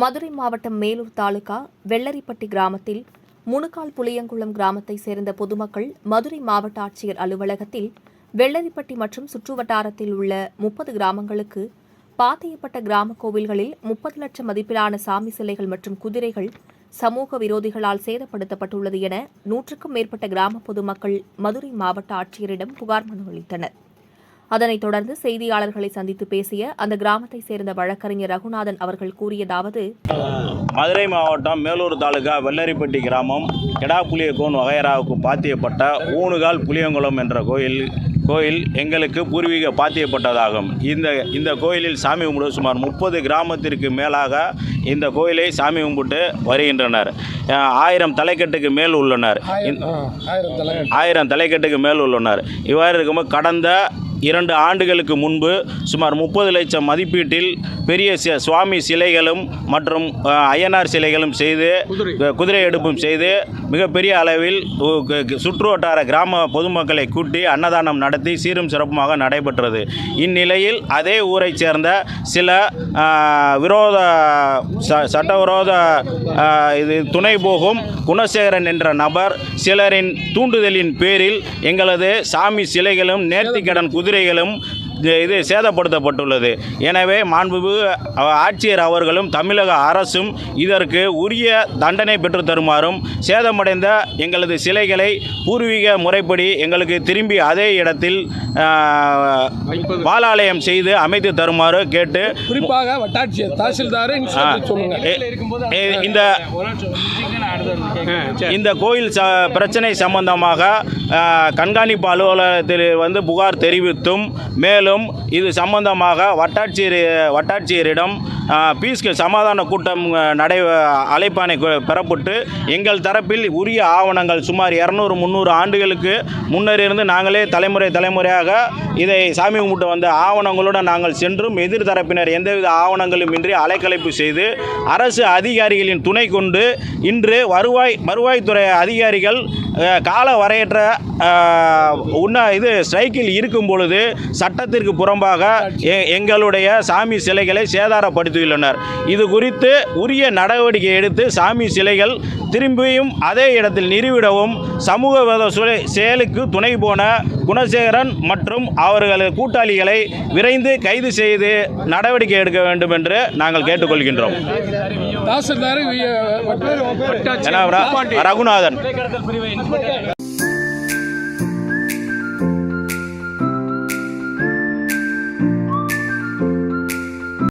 மதுரை மாவட்டம் மேலூர் தாலுகா வெள்ளரிப்பட்டி கிராமத்தில் முணுக்கால் புளியங்குளம் கிராமத்தைச் சேர்ந்த பொதுமக்கள் மதுரை மாவட்ட ஆட்சியர் அலுவலகத்தில் வெள்ளரிப்பட்டி மற்றும் சுற்றுவட்டாரத்தில் உள்ள முப்பது கிராமங்களுக்கு பாத்தியப்பட்ட கிராம கோவில்களில் முப்பது லட்சம் மதிப்பிலான சாமி சிலைகள் மற்றும் குதிரைகள் சமூக விரோதிகளால் சேதப்படுத்தப்பட்டுள்ளது என நூற்றுக்கும் மேற்பட்ட கிராம பொதுமக்கள் மதுரை மாவட்ட ஆட்சியரிடம் புகார் மனு அளித்தனர். அதனைத் தொடர்ந்து செய்தியாளர்களை சந்தித்து பேசிய அந்த கிராமத்தைச் சேர்ந்த வழக்கறிஞர் ரகுநாதன் அவர்கள் கூறியதாவது மதுரை மாவட்டம் மேலூர் தாலுகா வெள்ளரிப்பட்டி கிராமம் கெடாப்புளியக்கோன் வகையராவுக்கு பாத்தியப்பட்ட ஊனுகால் புளியங்குளம் என்ற கோயில் கோயில் எங்களுக்கு பூர்வீக பாத்தியப்பட்டதாகும். இந்த இந்த கோயிலில் சாமி கும்பிட சுமார் முப்பது கிராமத்திற்கு மேலாக இந்த கோயிலை சாமி கும்பிட்டு வருகின்றனர். ஆயிரம் தலைக்கட்டுக்கு மேல் உள்ளனர். ஆயிரம் தலைக்கட்டுக்கு மேல் உள்ளனர். இவ்வாறு இருக்கும்போது கடந்த இரண்டு ஆண்டுகளுக்கு முன்பு சுமார் முப்பது லட்சம் மதிப்பீட்டில் பெரிய சுவாமி சிலைகளும் மற்றும் அஹ், ஐயனார் சிலைகளும் செய்து குதிரை. எடுப்பும் செய்து மிகப்பெரிய அளவில் சுற்று வட்டார கிராம பொதுமக்களை கூட்டி அன்னதானம் நடத்தி சீரும் சிறப்புமாக நடைபெற்றது. இந்நிலையில் அதே ஊரைச் சேர்ந்த சில விரோத ச- சட்டவிரோத இது துணை போகும் குணசேகரன் என்ற நபர் சிலரின் தூண்டுதலின் பேரில் எங்களது சாமி சிலைகளும் நேர்த்திக்கடன் குதிரைகளும் இது- இது சேதப்படுத்தப்பட்டுள்ளது. எனவே மாண்புமிகு ஆட்சியர் அவர்களும் தமிழக அரசும் இதற்கு உரிய தண்டனை பெற்று தருமாறும் சேதமடைந்த எங்களது சிலைகளை பூர்வீக முறைப்படி எங்களுக்கு திரும்பி அதே இடத்தில் பாலாலயம் செய்து அமைத்து தருமாறு கேட்டு குறிப்பாக வட்டாட்சியர் தாசில்தார் இந்த இந்த கோயில் ச பிரச்சனை சம்பந்தமாக கண்காணிப்பு அலுவலகத்தில் வந்து புகார் தெரிவித்தும் மேலும் இது சம்பந்தமாக வட்டாட்சியர் வட்டாட்சியரிடம் பீஸ்க்கு சமாதான கூட்டம் நடை அழைப்பானை பெறப்பட்டு எங்கள் தரப்பில் உரிய ஆவணங்கள் சுமார் இரநூறு முந்நூறு ஆண்டுகளுக்கு முன்னர் இருந்து நாங்களே தலைமுறை தலைமுறையாக இதை சாமி கும்பிட்டு வந்த ஆவணங்களுடன் நாங்கள் சென்றும் எதிர் தரப்பினர் எந்தவித ஆவணங்களும் இன்றி அலைக்கலைப்பு செய்து அரசு அதிகாரிகளின் துணை கொண்டு இன்று வருவாய் வருவாய்த்துறை அதிகாரிகள் கால வரையற்ற உண்ணா இது ஸ்ட்ரைக்கில் இருக்கும் பொழுது சட்டத்திற்கு புறம்பாக எங்களுடைய சாமி சிலைகளை சேதாரப்படுத்தியுள்ளனர். இது குறித்து உரிய நடவடிக்கை எடுத்து சாமி சிலைகள் திரும்பியும் அதே இடத்தில் நிறுவிடவும் சமூக விரோத சுலை- செயலுக்கு துணை போன குணசேகரன் மற்றும் அவர்களது கூட்டாளிகளை விரைந்து கைது செய்து நடவடிக்கை எடுக்க வேண்டும் என்று நாங்கள் கேட்டுக்கொள்கின்றோம் ரகுநாதன்